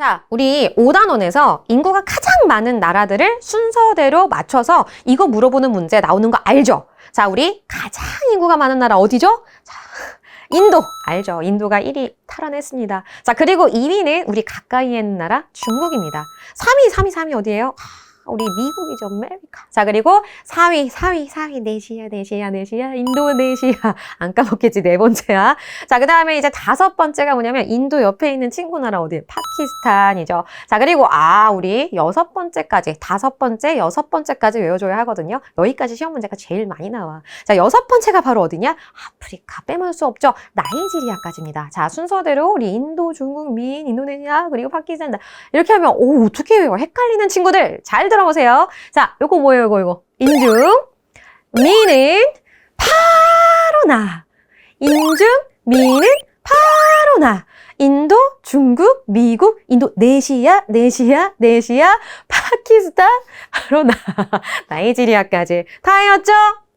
자, 우리 5단원에서 인구가 가장 많은 나라들을 순서대로 맞춰서 이거 물어보는 문제 나오는 거 알죠? 자, 우리 가장 인구가 많은 나라 어디죠? 자, 인도. 알죠? 인도가 1위 탈환했습니다. 자, 그리고 2위는 우리 가까이에 있는 나라 중국입니다. 3위, 3위, 3위 어디예요? 아, 우리 미국이죠. 아메리카. 자, 그리고 4위, 4위, 4위, 네시아, 네시아, 네시아, 인도네시아. 안 까먹겠지, 네 번째야. 자, 그 다음에 이제 다섯 번째가 뭐냐면 인도 옆에 있는 친구 나라 어디? 파 키스탄이죠. 자, 그리고 아, 우리 여섯 번째까지, 다섯 번째, 여섯 번째까지 외워줘야 하거든요. 여기까지 시험 문제가 제일 많이 나와. 자, 여섯 번째가 바로 어디냐? 아프리카. 빼놓을 수 없죠. 나이지리아까지입니다. 자, 순서대로 우리 인도, 중국, 민, 인도네시아, 그리고 파키스탄. 이렇게 하면, 오, 어떻게 외워? 헷갈리는 친구들. 잘 들어보세요. 자, 요거 뭐예요, 이거, 이거? 인중, 미는 바로 나. 인중, 미는 중국, 미국, 인도 네시아, 네시아, 네시아, 파키스탄, 바로 나. 나이지리아까지. 다 외웠죠? 화이팅!